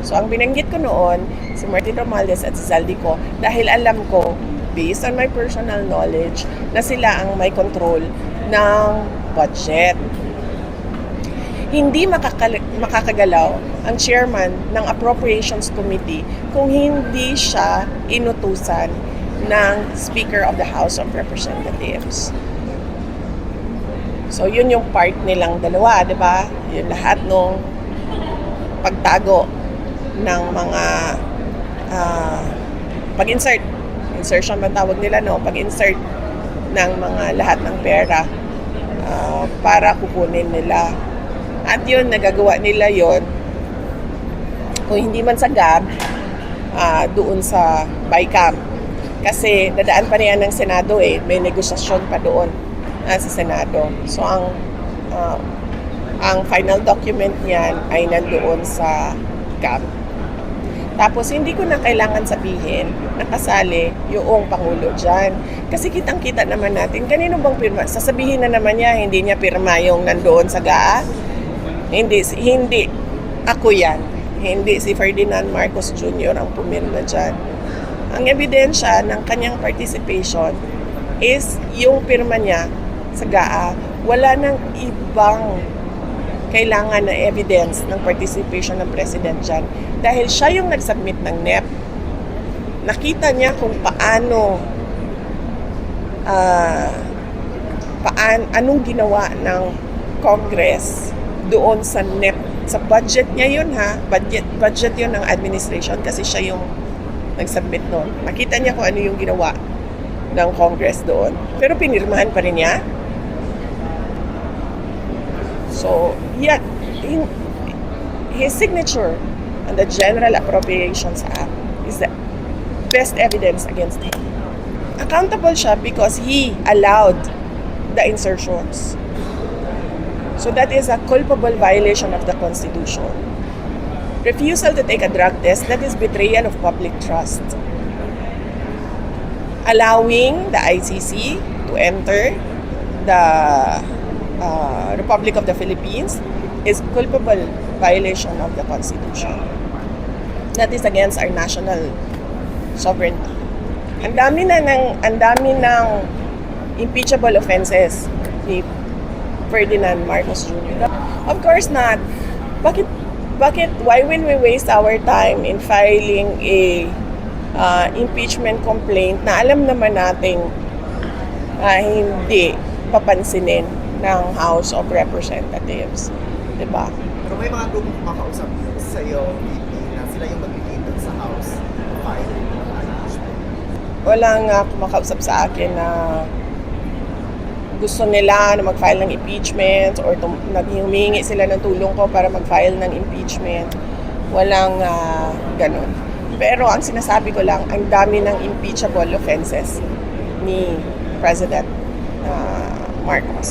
So ang binanggit ko noon, si Martin Romualdez at si Zaldico, dahil alam ko, based on my personal knowledge, na sila ang may control ng budget. Hindi makakal- makakagalaw ang chairman ng Appropriations Committee kung hindi siya inutusan ng Speaker of the House of Representatives. So, yun yung part nilang dalawa, di ba? Yung lahat nung pagtago ng mga ah, pag-insert. Insertion man tawag nila, no? Pag-insert ng mga lahat ng pera ah, para kukunin nila. At yun, nagagawa nila yon kung hindi man sa GAB, ah, doon sa BICAM. Kasi dadaan pa niya ng Senado eh, may negosasyon pa doon ah, sa Senado. So ang ah, ang final document niyan ay nandoon sa GAB. Tapos hindi ko na kailangan sabihin nakasali yung Pangulo dyan. Kasi kitang-kita naman natin, kanino bang pirma? Sasabihin na naman niya, hindi niya pirma yung nandoon sa GAA. Hindi, hindi. Ako yan. Hindi si Ferdinand Marcos Jr. ang pumirma dyan. Ang ebidensya ng kanyang participation is yung pirma niya sa GAA. Wala nang ibang kailangan na evidence ng participation ng president dyan. Dahil siya yung nag-submit ng NEP. Nakita niya kung paano ah, paan anong ginawa ng Congress doon sa NEP. Sa budget niya yun ha? Budget budget yun ng administration kasi siya yung nag-submit noon. Nakita niya kung ano yung ginawa ng Congress doon. Pero pinirmahan pa rin niya so yeah in, his signature on the General Appropriations Act is the best evidence against him accountable siya because he allowed the insertions. So that is a culpable violation of the Constitution. Refusal to take a drug test, that is betrayal of public trust. Allowing the ICC to enter the uh, Republic of the Philippines is culpable violation of the Constitution. That is against our national sovereignty. Ang dami na ng ang dami ng impeachable offenses ni Ferdinand Marcos Jr. Of course not. Bakit bakit why will we waste our time in filing a uh, impeachment complaint na alam naman nating uh, hindi papansinin ng House of Representatives, 'di ba? Pero may mga grupong kumakausap sa iyo, na sila yung magbibigay dun sa House file walang uh, kumakausap sa akin na gusto nila na mag-file ng impeachment or tum- naghihingi sila ng tulong ko para mag-file ng impeachment. Walang uh, ganun. Pero ang sinasabi ko lang, ang dami ng impeachable offenses ni President uh, Marcos.